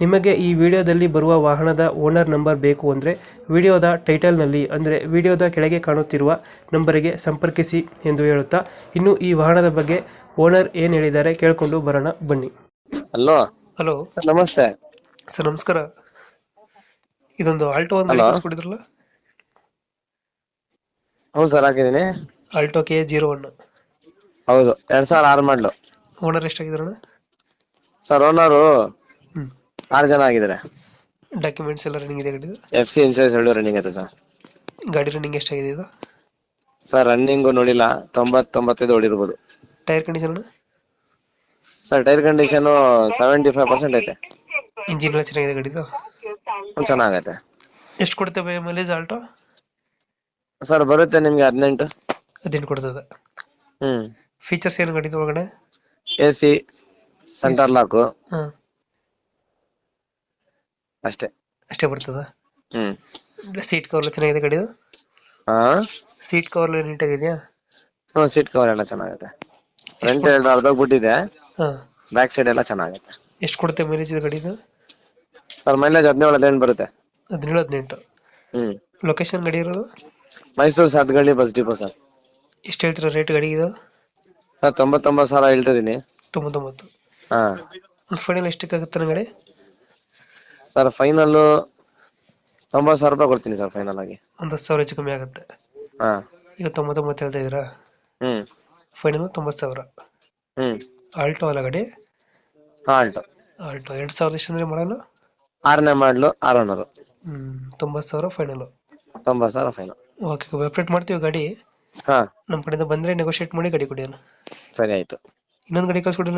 ನಿಮಗೆ ಈ ವಿಡಿಯೋದಲ್ಲಿ ಬರುವ ವಾಹನದ ಓನರ್ ನಂಬರ್ ಬೇಕು ಅಂದರೆ ವಿಡಿಯೋದ ಟೈಟಲ್ನಲ್ಲಿ ಅಂದರೆ ವಿಡಿಯೋದ ಕೆಳಗೆ ಕಾಣುತ್ತಿರುವ ನಂಬರಿಗೆ ಸಂಪರ್ಕಿಸಿ ಎಂದು ಹೇಳುತ್ತಾ ಇನ್ನು ಈ ವಾಹನದ ಬಗ್ಗೆ ಓನರ್ ಏನು ಹೇಳಿದ್ದಾರೆ ಕೇಳಿಕೊಂಡು ಬರೋಣ ಬನ್ನಿ. ಹಲೋ. ಹಲೋ. ನಮಸ್ತೆ. ಸರ್ ನಮಸ್ಕಾರ. ಇದೊಂದು ಆಲ್ಟೋ ಒಂದು Hello. ಕೊಡಿದ್ರಲ್ಲ ಹೌದು ಸರ್ ಹಾಕಿದ್ದೀನಿ. ಆಲ್ಟೋ ಕೆ ಜೀರೋ ಒನ್ ಹೌದು ಎರಡ್ ಸಾವಿರ ಆರು ಮಾಡ್ಲು. ಓನರ್ ಎಷ್ಟಾಗಿದ್ರಣ್ಣ ಸರ್ ಓನರು ಆರು ಜನ ಆಗಿದ್ದಾರೆ. ಡಾಕ್ಯುಮೆಂಟ್ಸ್ ಎಲ್ಲ ರನ್ನಿಂಗ್ ಇದೆ ಗಾಡಿದು? ಎಫ್ ಸಿ ಇನ್ಶೂರೆನ್ಸ್ ಎರಡು ರನ್ನಿಂಗ್ ಐತೆ ಸರ್. ಗಾಡಿ ರನ್ನಿಂಗ್ ಎಷ್ಟಾಗಿದೆ ಇದು? ಸರ್ ರನ್ನಿಂಗು ನೋಡಿಲ್ಲ ತೊಂಬತ್ತೊಂಬತ್ತೈದು ಓಡಿರ್ಬೋದು. Tyre condition sir tyre condition seventy five percent ಐತೆ. ಇಂಜಿನ್ ಎಲ್ಲ ಚೆನ್ನಾಗಿದೆ ಗಾಡಿದು? ಹ್ಮ್, ಚೆನ್ನಾಗೈತೆ. ಎಷ್ಟು ಕೊಡ್ತೇವೆ ಮೈಲೇಜ್ ಆಲ್ಟೋ ಸರ್ ಬರುತ್ತೆ ನಿಮಗೆ ಹದಿನೆಂಟು. ಹದಿನೆಂಟು ಕೊಡ್ತದೆ? ಹ್ಮ್. ಫೀಚರ್ಸ್ ಏನು ಗಾಡಿದು ಒಳಗಡೆ? ಎ ಸಿ ಸೆಂಟರ್ ಲಾಕು ಹಾಂ ಅಷ್ಟೇ. ಅಷ್ಟೇ ಬರ್ತದ? ಹ್ಮ್. ಸೀಟ್ ಕವರ್ ಚೆನ್ನಾಗಿದೆ ಗಾಡಿದು ಹಾ ಸೀಟ್ ಕವರ್ ನೀಟ್ ನೀಟಾಗಿದೆಯಾ ಹ್ಮ್ ಸೀಟ್ ಕವರ್ ಎಲ್ಲ ಚೆನ್ನಾಗುತ್ತೆ. ಫ್ರಂಟ್ ಎರಡು ಅರ್ಧೋಗ್ಬಿಟ್ಟಿದೆ ಹಾಂ. ಬ್ಯಾಕ್ ಸೈಡ್ ಎಲ್ಲ ಚೆನ್ನಾಗುತ್ತೆ. ಎಷ್ಟು ಕೊಡುತ್ತೆ ಮೈಲೇಜ್ ಇದು ಗಾಡಿದು ಸರ್ ಮೈಲೇಜ್ ಹದಿನೇಳು ಹದಿನೆಂಟು ಬರುತ್ತೆ. ಹದಿನೇಳು ಹದಿನೆಂಟು. ಹ್ಮ್. ಲೊಕೇಶನ್ ಗಾಡಿ ಇರೋದು? Mysuru Sathagalli bus depot sir. ಎಷ್ಟು ಹೇಳ್ತೀರಾ ರೇಟ್ ಗಾಡಿಗೆ ಸರ್ ತೊಂಬತ್ತೊಂಬತ್ತು ಸಾವಿರ ಹೇಳ್ತಾ ಇದೀನಿ. ತೊಂಬತ್ತೊಂಬತ್ತು. ಹಾ. ಫೈನಲ್ ಎಷ್ಟಕ್ಕೆ ಆಗುತ್ತೆ ಗಾಡಿ? ಸರ್ ಫೈನಲ್ ತೊಂಬತ್ತು ಸಾವಿರ ರೂಪಾಯಿ ಕೊಡ್ತೀನಿ ಸರ್ ಫೈನಲ್ ಆಗಿ. ಒಂದು ಹತ್ತು ಸಾವಿರ ಹೆಚ್ಚು ಕಮ್ಮಿ ಆಗುತ್ತೆ. ಹಾ. ಈಗ ತೊಂಬತ್ತೊಂಬತ್ತು ಹೇಳ್ತಾ ಇದ್ದೀರಾ? ಹ್ಮ್. ಫೈನಲ್ ತೊಂಬತ್ತು ಸಾವಿರ. ಹ್ಮ್. ಆಲ್ಟೋ ಅಲ್ಲ ಗಾಡಿ ಆಲ್ಟೋ ಆಲ್ಟೋ ಎರಡು ಸಾವಿರದ ಎಷ್ಟು ಅಂದರೆ ಮಾಡಲು ಆರನೇ ಮಾಡ್ಲು ಆರೋನರು. ಹ್ಞೂ ತೊಂಬತ್ತು ಸಾವಿರ ಫೈನಲು ತೊಂಬತ್ತು ಸಾವಿರ ಫೈನಲ್ ಓಕೆ ವೆಬ್ಸೈಟ್ ಮಾಡ್ತೀವಿ ಗಾಡಿ. ಹಾ. ನಮ್ಮ ಕಡೆಯಿಂದ ಬಂದರೆ ನೆಗೋಷಿಯೇಟ್ ಮಾಡಿ ಗಾಡಿ ಕೊಡಿ ಅಣ್ಣ. ಸರಿ ಆಯ್ತು. ಇನ್ನೊಂದು ಗಾಡಿ ಕಳ್ಸ್ಕೊಡಿ